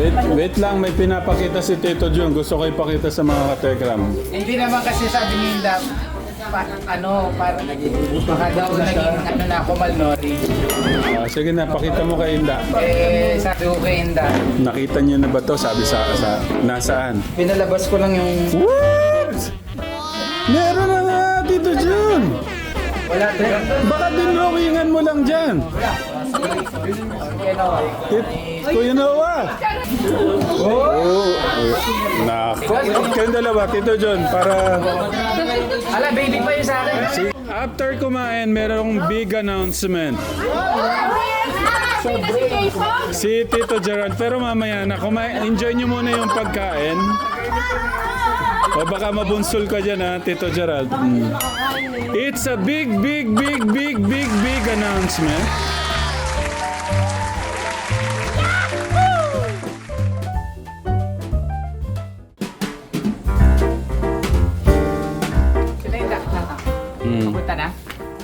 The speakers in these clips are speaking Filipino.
Wait, wait lang, may pinapakita si Tito Jun. Gusto ko ipakita sa mga kategram. Hindi naman kasi sabi ni Inda, pa, ano, parang baka daw naging ano na ako malnourished. Ah, sige na, pakita mo kay Inda. Eh, sabi ko kay Inda, Nakita niyo na ba to? Sabi sa, sa nasaan? pinalabas ko lang yung... What? Meron na nga, Tito Jun. Wala, Baka dinrawingan mo lang dyan. you know, Tit- Kuya Noah. Oh. Nako. Kayong dalawa, Tito John, para... ala, baby pa yun sa akin. Si- After kumain, merong big announcement. Si Tito Gerald. Pero mamaya na, kumain, enjoy nyo muna yung pagkain. O baka mabunsol ka dyan ha, Tito Gerald. Mm. It's a big, big, big, big, big, big announcement.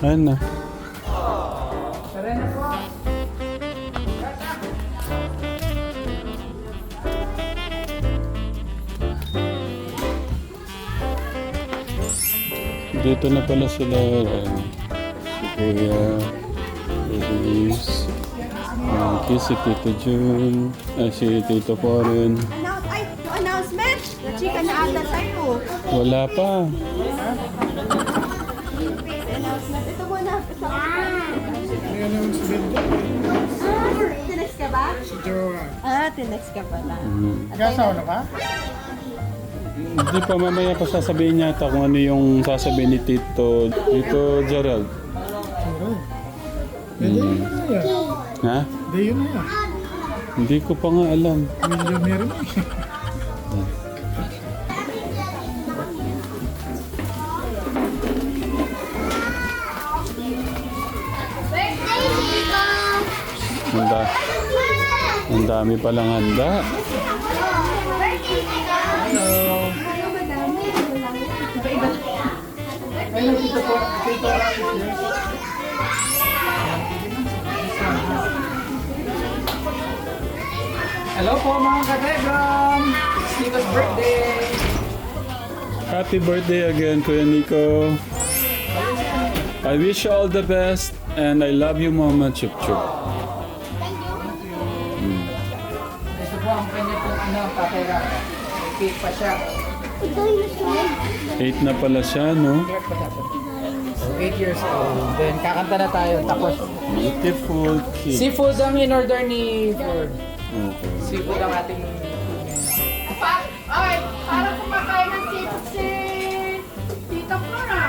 Na. Ano? Tara na po. Dito na pala sila. ano, si Kuya, Luis, Monkey, si Tito Jun, ay si Tito Corin. Announce, ay, yung announcement. Chika na ata tayo. Wala pa. Ah, tinex ka pala. Gasaw na ka? Hindi pa mamaya pa sasabihin yata kung ano yung sasabihin ni Tito, Tito Gerald. Hmm. Ha? Hindi yun na. Hindi ko pa nga alam. Millionaire na eh. Handa. Ang dami palang handa. Hello po mga kategram! It's Nico's birthday! Happy birthday again, Kuya Nico. I wish you all the best and I love you, Mama Chup Chup. Katera. May pa siya. Eight na pala siya, no? So, 8 years old. Then, kakanta na tayo. Tapos, Beautiful kid. seafood ang in-order ni Ford. Okay. Seafood ang ating... Pa ay, parang kumakain ng seafood si Tita Flora.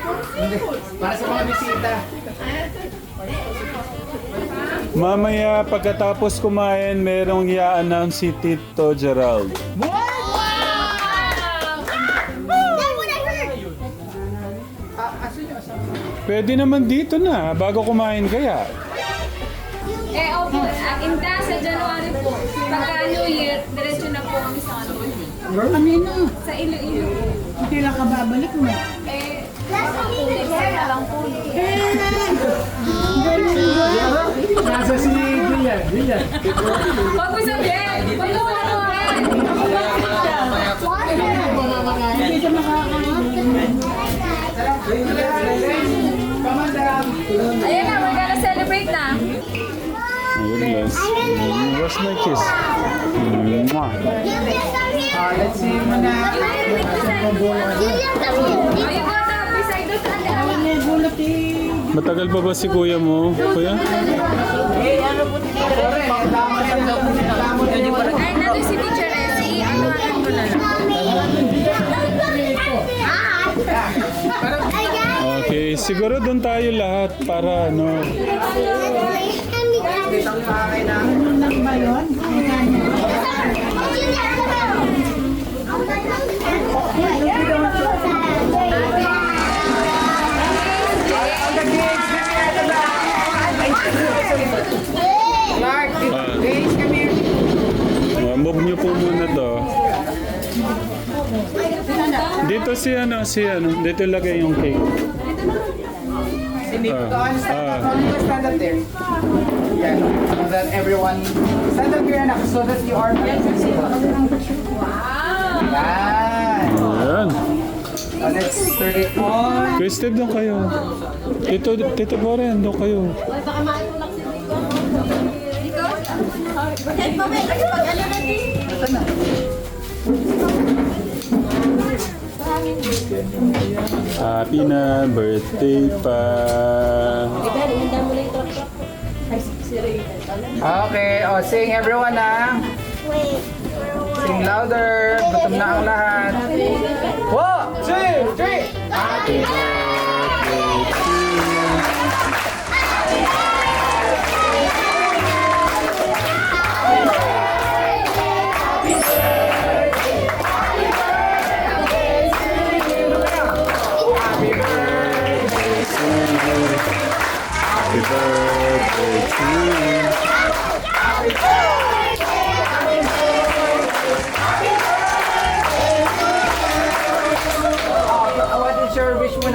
Puro seafood. para sa mga bisita. Mamaya pagkatapos kumain, merong i-announce si Tito Gerald. Pwede naman dito na, bago kumain kaya. Eh, opo. Ang inda sa January po. Pagka New Year, diretso na po kami sa ano. Kanina. Sa Iloilo. Hindi lang ka babalik mo. Eh, baka po next year na lang po. Nasa si Julian. Julian. Huwag mo sabihin! Huwag mo makuhan! Hindi makakain. Pamandam. Ayan na, we're gonna celebrate na. Ayun lang. Mm, Where's my kiss? Mwah. Ah, let's see mo na. Ayun po, tapos beside sa ano. May bulot eh. Matagal pa ba si kuya mo? Kuya? Ay, nandun si Teacher Essie. Ano, ano ko na lang. Okay, siguro doon tayo lahat para ano. Ano Dito si ano, si ano, dito lagay yung cake. Ah, uh, stand ah. up. Stand up there. Yan. So that everyone, stand up here anak. so that you are Wow! Yan. Ayan. Oh, let's turn it on. Kuya Steve, doon kayo. Tito, tito Boren, doon kayo. Ay, baka maitulak si Rico. Rico? Kahit Happy na birthday pa. Okay, oh, sing everyone ah. Sing louder. Gutom na ang lahat. One, two, three. Happy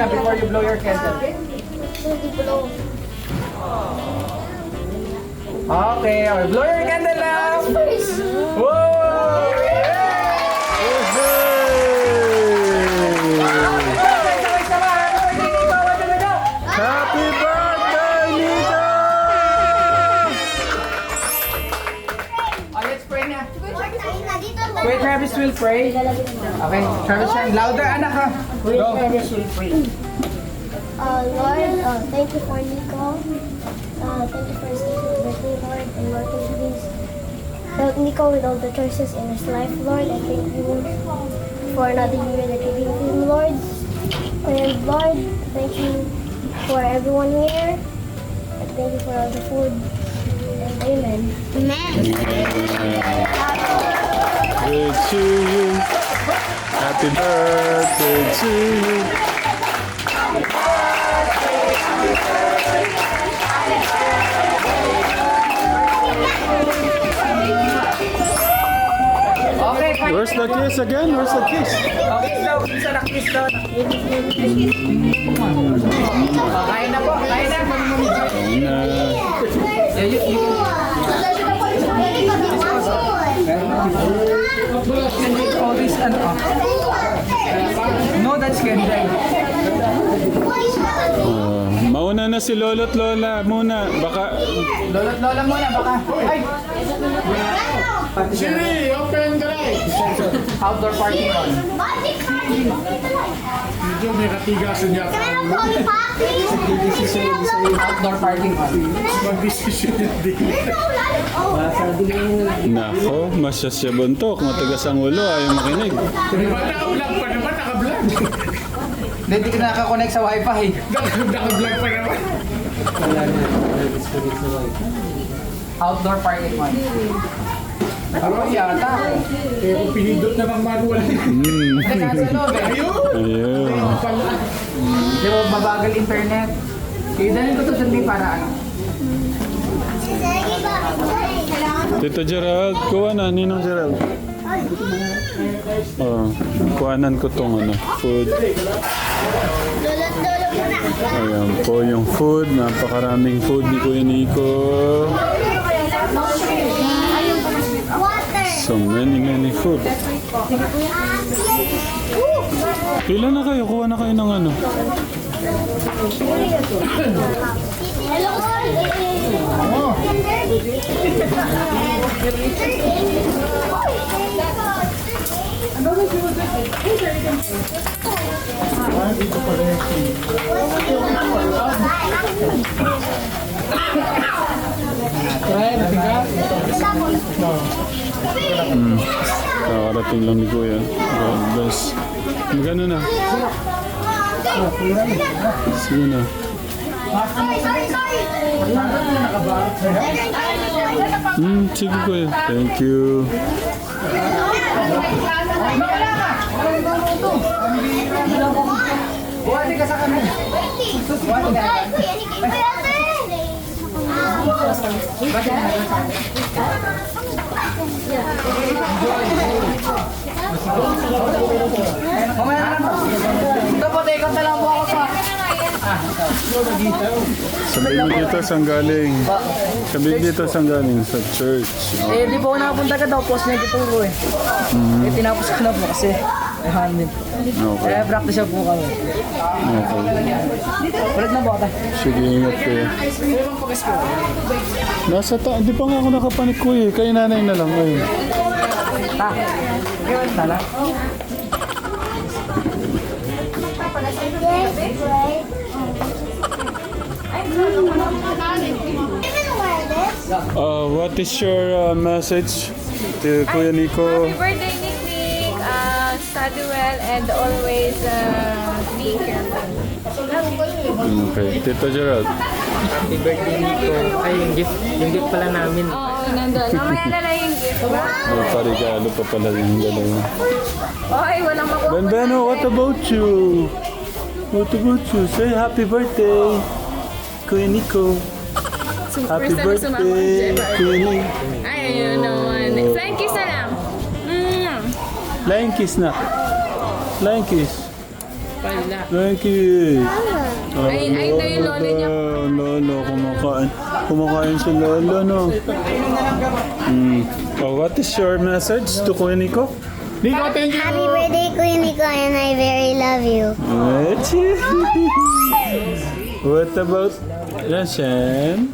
muna before you blow your candle? Okay, okay. Blow your candle now. Whoa! Happy birthday, Nico! Oh, let's pray na. Wait, Travis will pray. Okay, Travis, and louder, anak ha. Go. Travis will pray. Uh, Lord, uh, thank you for Nico. Uh, thank you for his birthday, Lord. And Lord, thank please help Nico with all the choices in his life, Lord. I thank you for another year that you gave him, Lord. And Lord, thank you for everyone here. And thank you for all the food. And amen. Birthday to you. Happy birthday to you. Okay, fine. Where's the kiss again? Where's the kiss? Okay, so, isa na kiss doon. Oh, kain na po, kain na. Na. Can make all this, ano, oh. No, that's. Oh, mauna na si Lolo't Lola muna. Baka Lolo't lola muna, baka. Ay! Siri, open the light. Outdoor party on. Medyo may katigasan niya. Outdoor party on. Mag-decision yung din. Nako, masyasya buntok. Matigas ang ulo, ayaw makinig. Di ba naka-vlog pa naman? Naka-vlog. Hindi ka nakakonect sa wifi. Naka-vlog pa naman. Outdoor party on. Ano yata? Kaya kung pinindot na ng manual. Hmm. Loob eh. Ayun. Di ba mabagal internet? Kaya dalhin ko to sa may para ano. Tito Gerald, kuha na. Ninong Gerald. Oh, kuhanan ko tong ano, food. Ayan po yung food. Napakaraming food ni Kuya Nico. So many, many food. Pila na kayo? Kuha na kayo ng ano? Nakakarating lang ni Kuya. God bless. Magano na? Sige na. Hmm, sige Kuya. Thank you. Buwati ka sa kanan. Buwati ka. Mamaya na lang. Ito po, take out na lang po ako sa... Ah. Sabihin mo dito saan galing. Sabihin dito saan galing. Sa church. Eh, di po ako nakapunta ka daw. Post na dito po eh. Eh, tinapos ko na po kasi. Eh, handin. Okay. Eh, practice po kami. Okay. Ulit na po ata. Sige, ingat kayo. Nasa ta... Di pa nga ako nakapanik ko eh. Kay nanay na lang. Ayun. Ta. Tala. Yes, Uh, what is your uh, message to Kuya Nico? Happy birthday, Nick Nick. Uh, study well and always uh, be careful. Okay. Tito Gerald. Happy birthday Nico. Ay, yung gift. Yung gift pala namin. Oo, nandun. Mamaya na lang yung gift. May parigalo pa pala yung dalawa. Okay, walang makuha. Benbeno, what about you? What about you? Say happy birthday, Kuya Nico. Happy birthday, Kuya Nico. Ay, ayun naman. Flying kiss na lang. Mm. Flying kiss na. Flying kiss. Wala. Flying kiss. Ay, ay, ito yung lolo niya. Lolo, kumakain. Kumakain si Lolo, no? Mm. Oh, what is your message to Kuya Nico? Nico, thank you. Happy birthday, Queen Nico, and I very love you. what about Rashan?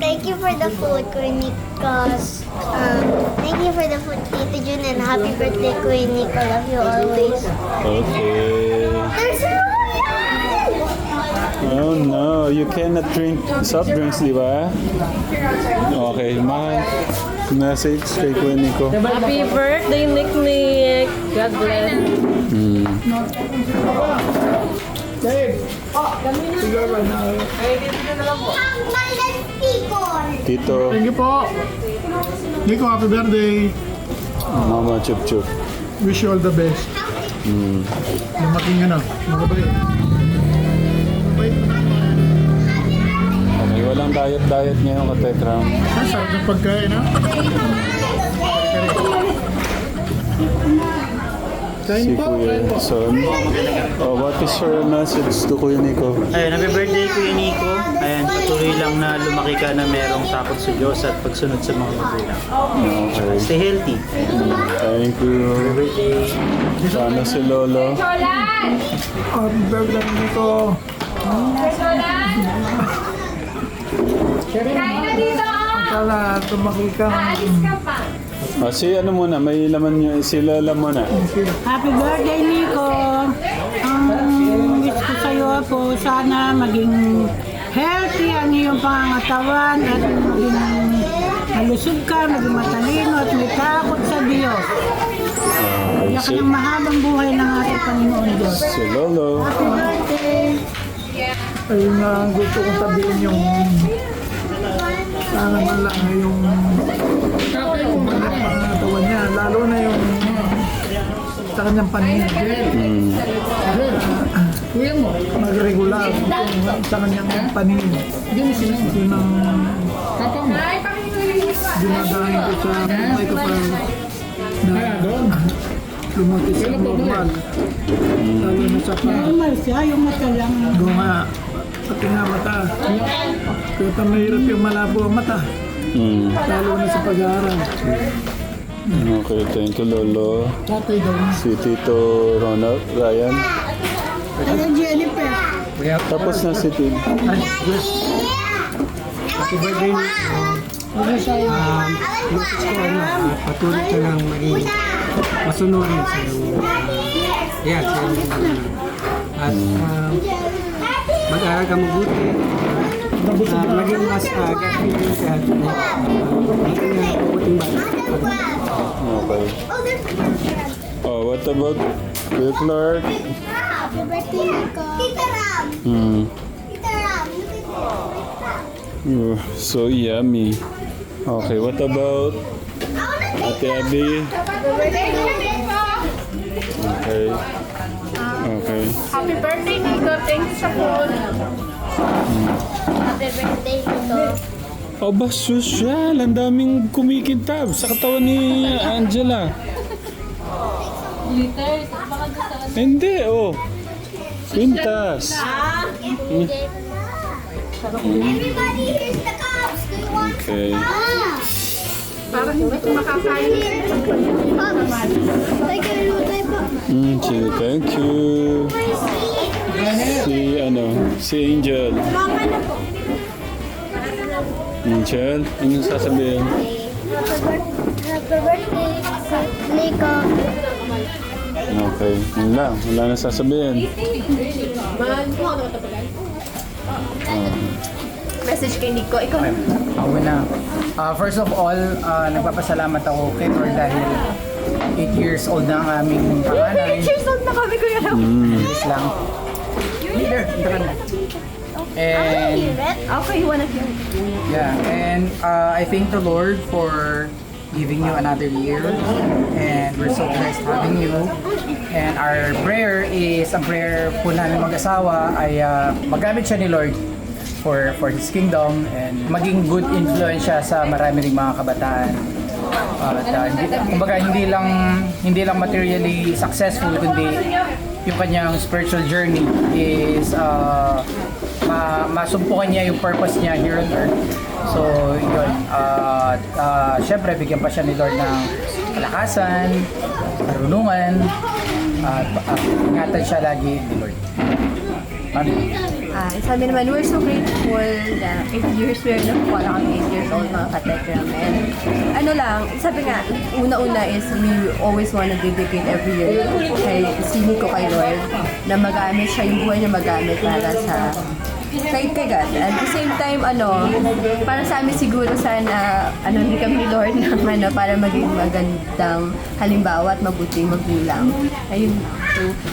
Thank you for the food, Queen Nico's. Um, thank you for the food, Tito Jun, and happy birthday, Queen Nico. Love you always. Okay. There's a Oh no, you cannot drink soft drinks, di ba? Okay, ma message kay Kuya Nico. Happy birthday, Nick Nick. God bless. Mm. Tito, Thank you po. Nico, happy birthday. Mama Chup Chup. Wish you all the best. Mm. Lumaking na. Mababait. Mababait na naman. Okay, walang diet-diet ngayon ka Tekram. Ang sarap ng pagkain, ha? Si Kuya Son. Oh, what is your message to Kuya Nico? Ayun, happy birthday Kuya Nico. Ayan, patuloy lang na lumaki ka na merong takot sa Diyos at pagsunod sa mga magulang. Okay. Stay healthy. Thank you. Birthday. Sana si Lolo. Happy birthday, Nico. Kain na dito! Kala, tumaki ka. Aalis ka pa. Ah, si ano muna, may laman nyo, si Lola muna. Happy birthday, Nico! Ang wish ko sa'yo po, sana maging healthy ang iyong pangangatawan at maging malusog ka, maging matalino at may takot sa Diyos. Kaya si, kanyang mahabang buhay ng ating Panginoon Diyos. si Lolo. Happy birthday! Ayun nga ang gusto kong sabihin yung sana man lang ay yung yung pangatawan niya, lalo na yung sa kanyang paningin. Mm. Kuya mo, mag-regular yung sa kanyang paningin. Yun ang dinadahin ko sa buhay ko pa na lumaki sa normal. Lalo na sa pag Normal siya, yung mata lang. Bunga, pati nga mata. Kaya pa mahirap yung malabo ang mata. Mm. Lalo na sa pag-aaral. Okay, thank you Lolo. Tatay daw. Si Tito Ronald, Ryan. Hello, Jennifer. Tapos na si Tim. Happy birthday, Um, Patuloy ka lang maging masunurin sa Yan, sa At um, mag-aaral ka mabuti. Uh, maging mas uh, gasping ka. At uh, maging uh, mabuting bata. Okay. Oh, what about Kuya Clark? Happy birthday, Nico. Tita Ram. Mm. Ram. Oh, so yummy. Okay, what about Ate Abby? Okay. Okay. Happy birthday, Nico! Thank you sa food. Happy birthday, Nico. Oh, ba, social. Ang daming kumikintab sa katawan ni Angela. Hindi, oh. Pintas. Everybody, here's the cups. Do you want Okay. Parang hindi ko makakain. Like, tayo po? Mm, sige, thank you. Si, ano, si Angel. Angel, anong sasabihin? Happy birthday, happy birthday, Nico. Okay, yun lang. Wala na sasabihin. Message kay Nico. Ikaw Ako na. Ah, first of all, ah, nagpapasalamat ako kay Lord dahil 8 years old na ang aming panganay. Cheers on na kami, Kuya Ram. Yes lang. Leader, ka na. And Okay, you wanna hear? yeah, and uh, I thank the Lord for giving you another year and we're so blessed having you. And our prayer is, ang prayer po namin mag-asawa ay uh, magamit siya ni Lord for for His kingdom and maging good influence siya sa marami ring mga kabataan. At uh, hindi, kumbaga hindi lang hindi lang materially successful kundi yung kanyang spiritual journey is uh, ma masumpukan niya yung purpose niya here on earth. So, yun. Uh, uh, Siyempre, bigyan pa siya ni Lord ng kalakasan, karunungan, at uh, ingatan siya lagi ni Lord. Ano? Ah, sabi naman, we're so grateful na 8 years, we're na po kami 8 years old mga katekram. And ano lang, sabi nga, una-una is we always wanna dedicate every year kay sini ko kay Lord na magamit siya, yung buhay niya magamit para sa God. At the same time, ano, para sa amin siguro sana, ano, hindi kami Lord na ano, para maging magandang halimbawa at mabuting magulang. Ayun.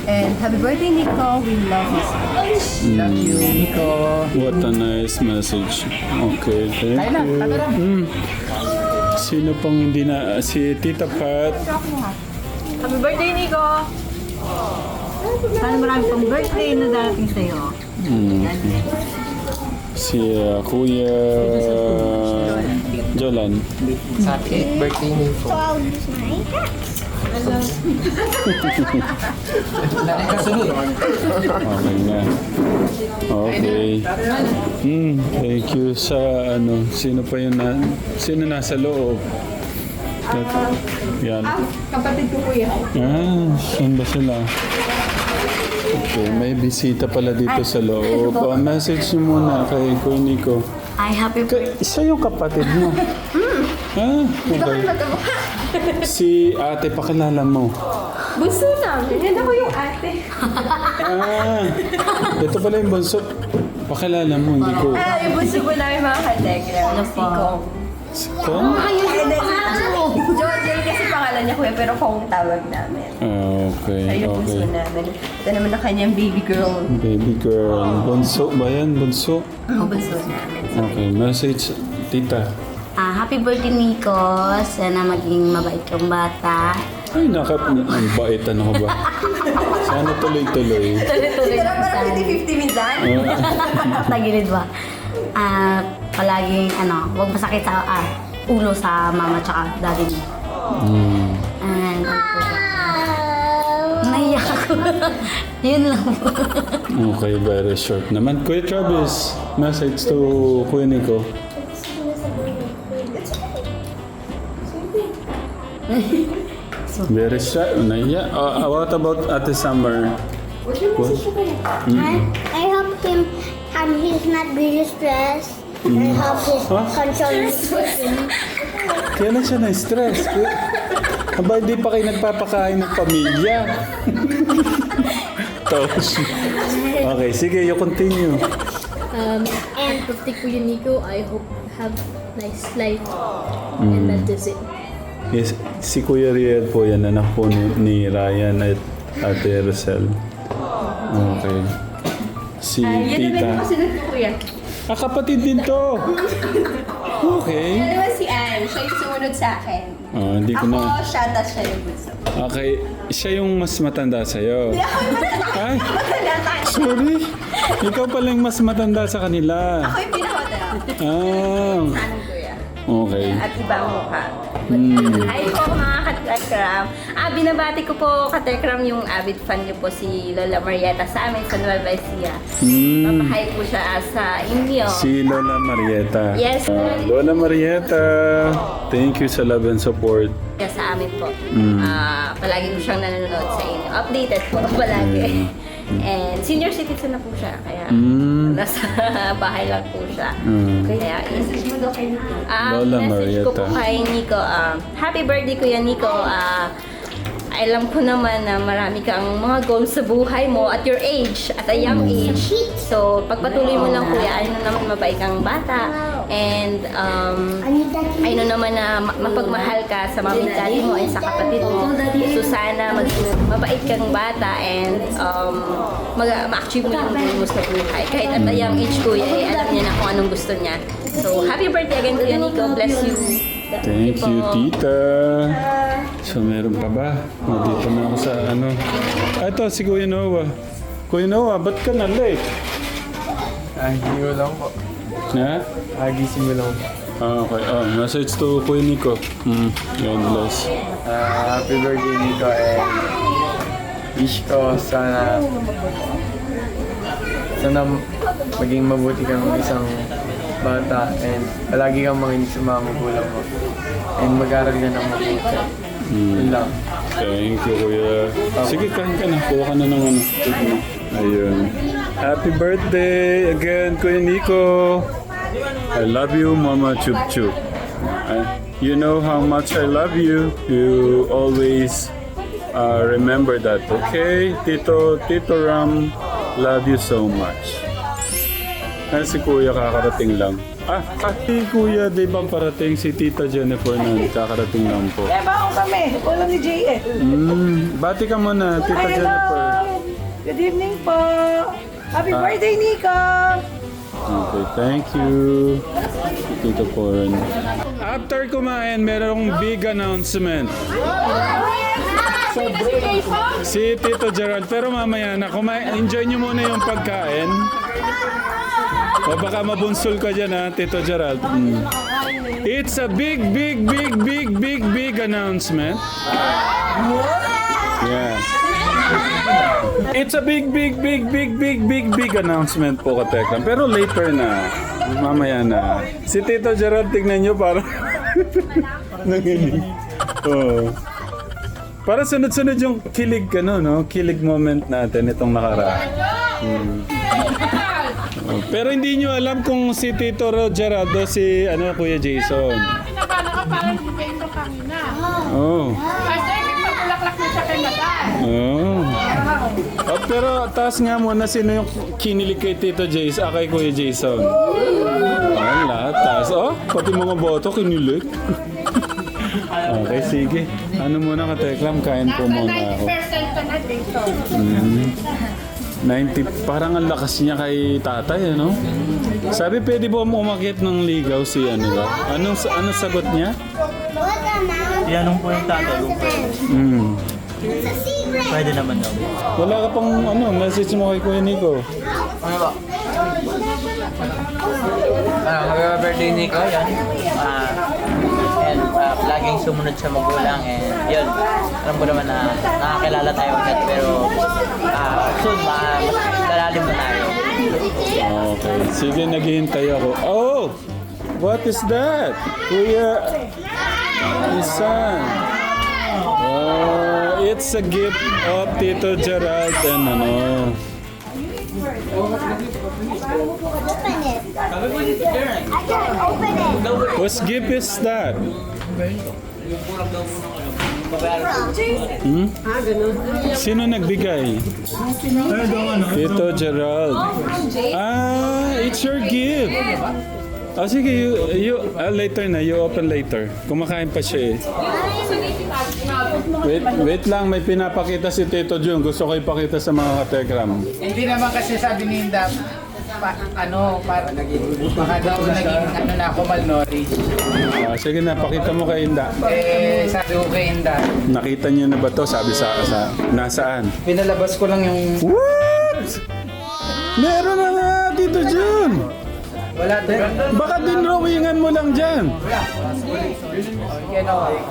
And happy birthday, Nico. We love you much. Love you, Nico. What a nice message. Okay, thank you. Mm. Sino pang hindi na... Si Tita Pat. Happy birthday, Nico! Sana marami pang birthday na darating sa'yo. Mm. Si uh, Kuya Jolan. Happy birthday, Nico. So I'll use my hats. Nanay kasunod. Okay na. Okay. Mm, thank you sa ano, sino pa yun na, sino nasa loob? That- yan. Kapatid ko kuya. Ah, saan ba sila? Okay, may bisita pala dito sa loob. Ah, message niyo muna kay Kuya Nico. Ay, happy Ka- isa yung kapatid mo. Ah, okay. Si ate, pakilala mo. Bunso namin. Yan ako yung ate. Ah, ito pala yung bunso. Pakilala mo, hindi ko. Ah, yung bunso ko namin mga katekram. Si Kong. Then, Jojo kasi pangalan niya kuya, pero Kong tawag namin. Okay, Ayun yung bunso okay. namin. Ito naman ang kanyang baby girl. Baby girl. Bunso ba yan? Bunso? Ang bunso namin. Okay, message, tita. Ah, happy birthday, Nico. Sana maging mabait kang bata. Ay, nakap... Ang bait, ano ka ba? Sana tuloy-tuloy. Tuloy-tuloy Pero parang sana. 50-50 minsan. Ah, Tagilid ba? Ah, palaging ano, huwag masakit sa ah, ulo sa mama tsaka daddy mo. Mm. Po ba? Naiyak ako. Yun lang po. Okay, very short naman. Kuya Travis, message to Kuya Nico. Very short. Naiya. Uh, what about Ate Summer? What? I, I help him and he's not really stressed. I help his Huh? control his breathing. Kailan siya na-stress? Aba, hindi pa kayo nagpapakain ng pamilya. Tapos, okay, sige, you continue. Um, and birthday Kuya Nico, I hope have nice life. And that is it. Yes, si Kuya Riel po yan, anak po ni, ni Ryan at Ate Rosel. Okay. Si Tita. Kasunod ko kuya. Ah, kapatid din to. Okay. Ano naman si Anne? Siya yung sumunod sa akin. Oh, hindi ko Ako, na... siya, tas siya yung bunso. Okay, siya yung mas matanda sa'yo. Hindi ako yung matanda. Ay, Matanda tayo. sorry. Ikaw pala yung mas matanda sa kanila. Ako yung pinakamatanda. Ah, Anong kuya? okay. At ibang mukha. Hmm. Hi po mga Katekram. Ah, binabati ko po Katekram yung avid fan niyo po si Lola Marieta sa amin sa Nueva Ecija. Hmm. Papahay po siya sa inyo. Si Lola Marieta. Yes. Ah, Lola Marieta, thank you sa love and support. Kaya sa amin po. Mm. Ah, palagi po siyang nanonood sa inyo. Updated po palagi. And senior citizen na po siya. Kaya Mm. nasa bahay lang po siya. Mm. Kaya message mo daw kay Nico. Ah, Lola message ko po Marieta. kay Nico. ah, happy birthday Kuya Nico. Ah, alam ko naman na marami kang mga goals sa buhay mo at your age, at a young age. So, pagpatuloy mo lang kuya, ano naman mabait kang bata. And, um, ayun naman na ma- mapagmahal ka sa mami daddy mo and sa kapatid mo. So, sana mag mabait kang bata and um, mag ma-achieve mo yung goal mo sa buhay. Kahit at a young age kuya, eh, alam niya na kung anong gusto niya. So, happy birthday again Kuya Nico. Bless you. Thank you, tita. So, meron pa ba? Nandito na ako sa ano. Ah, Ito, si Kuya Noah. Kuya Noah, ba't ka na late? Agising ko lang po. Ha? Agising ko lang. Ah, okay. Ah, message to Kuya Nico. Hmm, God bless. Ah, happy birthday Nico and wish ko sana sana maging mabuti kang isang bata and palagi kang makinig sa mga magulang mo and mag-aral ka ng mabuti. Yun lang. Thank you, Kuya. Sige, kain ka na. Kuha ka na ng ano. Ayun. Happy birthday again, Kuya Nico. I love you, Mama Chup Chup. Uh, you know how much I love you. You always uh, remember that, okay? Tito, Tito Ram, love you so much. Ah, si Kuya kakarating lang. Ah, ah, si Kuya, di ba parating si Tita Jennifer na kakarating lang po? Eh, bakong kami. Ulam ni JS. Mm, bati ka muna, Tita hello. Jennifer. Good evening po. Happy Ah. birthday, Nico. Okay, thank you. Tito Porn. After kumain, merong big announcement. Si Tito Gerald. Pero mamaya na, kumain, enjoy nyo muna yung pagkain. O baka mabunsol ka dyan ha, Tito Gerald. Mm. It's a big, big, big, big, big, big announcement. Yeah. It's a big, big, big, big, big, big, big announcement po, Katekram. Pero later na. Mamaya na. Si Tito Gerald, tignan nyo parang nanginig. Oo. Para sunod-sunod yung kilig, ano, no? Kilig moment natin itong nakaraan. Hmm. Oh, Pero hindi nyo alam kung si Tito Ro Geraldo si ano Kuya Jason. Pinabala ka parang dependo kanina. Oh. Kasi siya kay Madan. Oh. Oh, pero taas nga muna sino yung kinilig kay Tito Jace, ah, kay Kuya Jason. Oh, lahat taas. Oh, pati mga boto kinilig. okay, sige. Ano muna ka, Teklam? Kain po muna ako. 90% ka na dito. Mm. 90, parang ang lakas niya kay tatay, ano? Sabi, pwede ba umakyat ng ligaw si ano ba? Anong, anong sagot niya? Yanong po yung tatay pwede. Mm. Pwede naman daw. Wala ka pang ano, message mo kay Kuya Nico. Ano ba? Ah, happy birthday Nico. Yan. Ah, and ah, laging sumunod sa magulang and yun. Alam ko naman na nakakilala tayo ulit pero ah, soon ma lalalim na tayo. Okay. Sige, naghihintay ako. Oh! What is that? Kuya Isan. Oh, it's a gift of Tito Gerald and ano. Open it. I can't open it. Whose gift is that? Hmm? Sino nagbigay? Tito Gerald. Ah, it's your gift. Ah, sige, you, you, ah, later na, you open later. Kumakain pa siya eh. Wait, wait lang, may pinapakita si Tito Jun. Gusto ko ipakita sa mga kategram. Hindi naman kasi sabi ni Inda, pa, ano, para naging, baka daw naging, ano na ako, malnourished. Ah, sige na, pakita mo kay Inda. Eh, sabi ko kay Inda, Nakita niyo na ba to? Sabi sa, sa nasaan? pinalabas ko lang yung What? Meron na nga, Tito Jun! Wala din. Baka din drawingan mo lang dyan.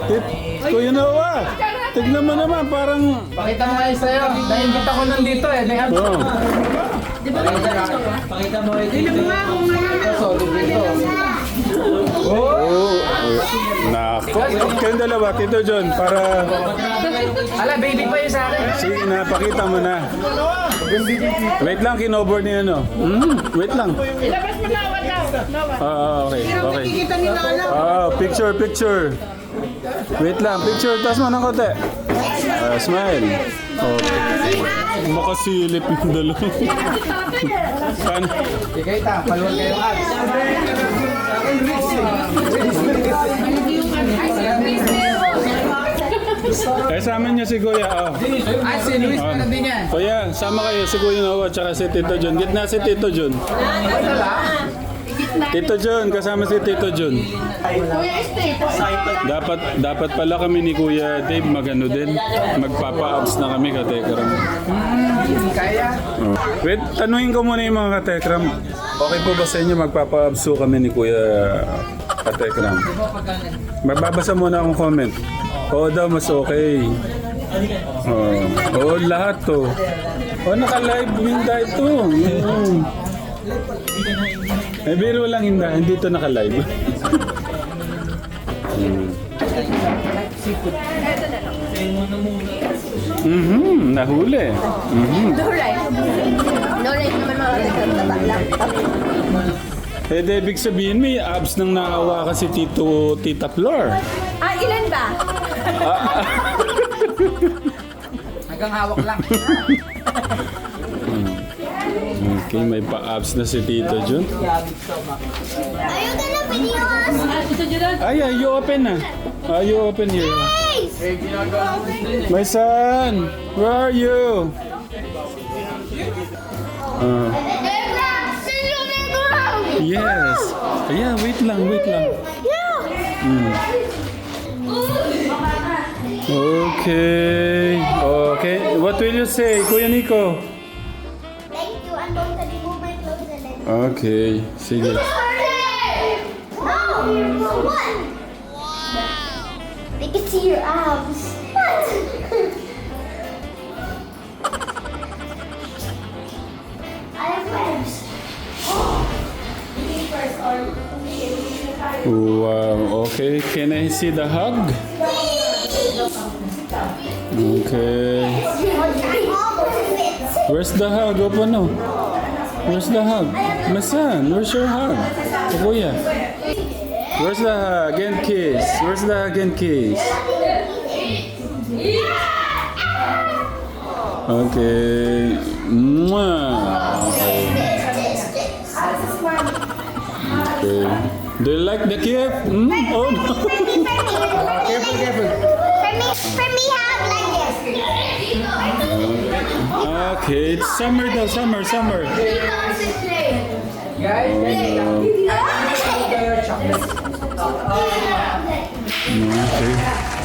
Tit- Kuya Noah, tignan mo naman, parang... Pakita mo kayo sa'yo. Dahil kita ko nandito eh. May Oh. Pakita mo ito. solid dito. Oh, nako. Kayong dalawa, Tito John, para... Ala, baby pa yun sa akin. Sige na, pakita mo na. Wait lang, kinoboard ni ano. Hmm, wait lang. Ilabas mo na, wala. Ah, okay, okay. Ah, picture, picture. Wait lang, picture. Taas mo ng konti. Ah, smile. Okay. Makasilip yung dalawa. Sige, ita. Paluwag kayo. Eh, sama niya si Kuya. Oh. Ay, si Luis pa na din yan. Kuya, sama kayo si Kuya Noah tsaka si Tito John. Gitna si Tito John. Tito John, kasama si Tito John. Kuya Steve. Dapat dapat pala kami ni Kuya Dave magano din. Magpapa-abs na kami katekram. Kaya? Oh. Wait, tanungin ko muna yung mga katekram. Okay po ba sa inyo magpapa-abs po kami ni Kuya katekram? Mababasa muna akong comment. Oo daw, mas okay. Oo, Oo, lahat to. Oh, naka-live winda ito. Mm. Eh, biro lang hindi, hindi to naka-live. Mm. Mhm, nahuli. Mhm. No right. No right naman mga lang. Eh, di, ibig sabihin may abs nang nakawa si Tito, Tita Flor. Ah, ilan ba? Hanggang hawak lang. Okay, may pa-abs na si Tito Jun. Gonna video us? Ay, ay, you open na. Ah, you open here. My son, where are you? Ah, yes. Yeah, wait lang, wait lang. Mm. Okay. Okay. What will you say, Kuya Nico? Okay, sige. No! What? They can see your abs. What? I have legs. Wow, okay. Can I see the hug? Okay. Where's the hug? Open no. Where's the hug? My son, where's your hug? Kuya. Where's the hug and kiss? Where's the hug and kiss? Okay. Mwah. Okay. Do you like the gift? Mm? Oh no. Careful, careful. For me, for me, have like this. Okay, it's summer though, summer, summer. Guys, Okay.